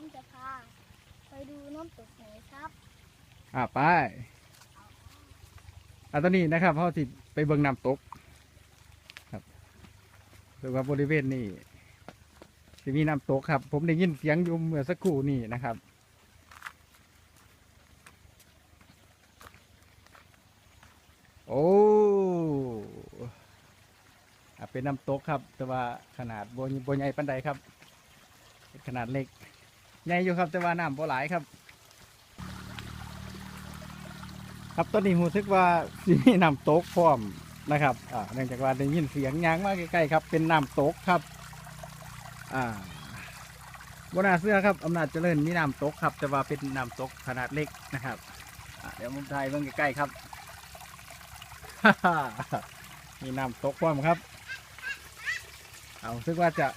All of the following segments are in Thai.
ผมจะพา ไปดูน้ำตกไหนครับอ่าไปอ่าตอนนี้นะครับเขาสิไปเบิ่งน้ำตก ครับหรือว่าบริเวณนี้จะมีน้ำตกครับ ผมได้ยินเสียงอยู่เมื่อสักครู่นี่นะครับ โอ้อะเป็นน้ำตกครับ แต่ว่าขนาดบนบนใหญ่ปันใดครับ ขนาดเล็ก ใหญ่อยู่ครับแต่ว่าน้ำบ่หลายครับ ครับตอนนี้รู้สึกว่าสิมีน้ำตกพร้อมนะครับอ่าเนื่องจากว่าได้ยินเสียงยางมาใกล้ๆครับ เป็นน้ำตกครับ อ่าบนาเสื้อครับอำนาจเจริญมีน้ำตกครับ แต่ว่าเป็นน้ำตกขนาดเล็กนะครับเดี๋ยวผมถ่ายเบิ่งใกล้ๆครับมีน้ำตกพร้อมครับ เอาซึ่งว่าจะ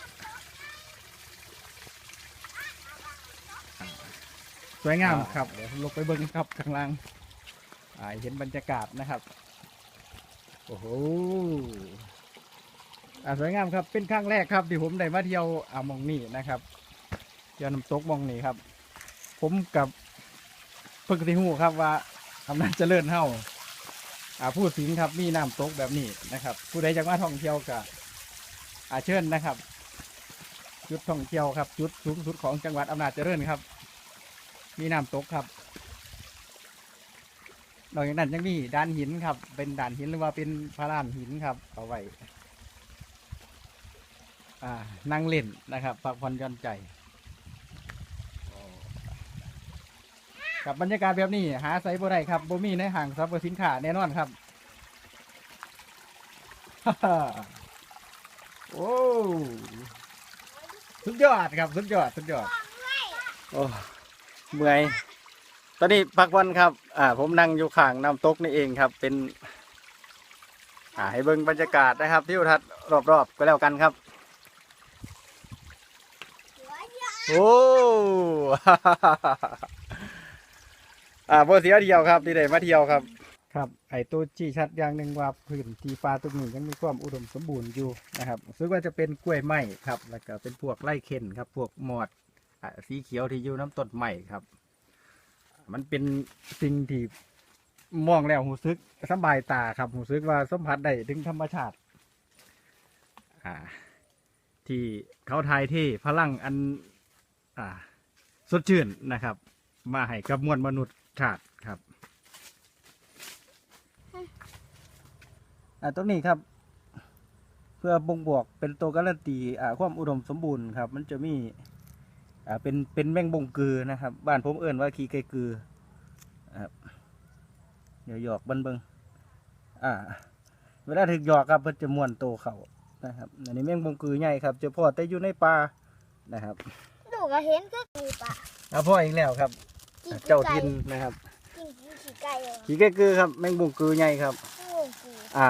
อ่า สวยงามครับเดี๋ยวลงไปเบิ่งครับข้างล่างอ่าเห็นบรรยากาศนะครับ โอ้โหอ่าสวยงามครับเป็นครั้งแรกครับที่ผมได้มาเที่ยวอ่ามองนี่นะครับเที่ยวน้ำตกมองนี่ครับ ผมกับเพิ่งที่หูครับว่าอำนาจเจริญเฮาอ่าผู้สิงห์ครับมีน้ำตกแบบนี้นะครับ ผู้ใดจะมาท่องเที่ยวกับอาเชิญนะครับ จุดท่องเที่ยวครับ จุดสูงสุดของจังหวัดอำนาจเจริญครับ มีน้ำตกครับนอกจากนั้นยังมีด่านหินครับ เป็นด่านหินหรือว่าเป็นพระลานหินครับเอาไว้นั่งเล่นนะครับพักผ่อนหย่อนใจกับบรรยากาศแบบนี้ หาไซบ่ได้ครับบ่มีในห้างสรรพสินค้าแน่นอนครับ โอ้สุดยอดครับ สุดยอด สุดยอดโอ้ เมื่อย ตอนนี้พักวันครับ อ่า ผมนั่งอยู่ข้างน้ำตกนี่เองครับ เป็น อ่า ให้เบิ่งบรรยากาศนะครับที่อุทัศน์รอบๆก็แล้วกันครับ โอ้อ่าโบเสียเดียวครับที่ได้มาเที่ยวครับ ครับ ไอ้ตัวชี้ชัดอย่างหนึ่งว่าพื้นที่ฟ้าตรงนี้ยังมีความอุดมสมบูรณ์อยู่นะครับซึ่งว่าจะเป็นกล้วยไม้ครับ แล้วก็เป็นพวกไร่เข็นครับ พวกหมอด สีเขียวที่อยู่น้ำต้นไม้ครับ มันเป็นสิ่งที่มองแล้วหูซึกสบายตาครับหูซึกว่าสัมผัสได้ถึงธรรมชาติที่เขาทายที่พลังอันอสดชื่นนะครับ มาให้กับมวลมนุษย์ชาติครับตรงนี้ครับ เพื่อบ่งบอกเป็นตัวการันตีความอุดมสมบูรณ์ครับ มันจะมี อ่าเป็นเป็นแมงบงกือนะครับ บ้านผมเอิ่นว่าขี้ไก่กือครับเดี๋ยวหยอกบันเบิงอ่า เวลาถึกหยอกครับเพิ่นจะม้วนโตเขานะครับอันนี้แมงบงกือใหญ่ครับเจะพ่อแต่อยู่ในป่านะครับดูก็เห็นก็คือปะอ่าพ่ออีกแล้วครับกินเจ้าทินนะครับ กินกินขี้ไก่เลยขี้ไก่กือครับแมงบงกือใหญ่ครับโอ้โหอ่า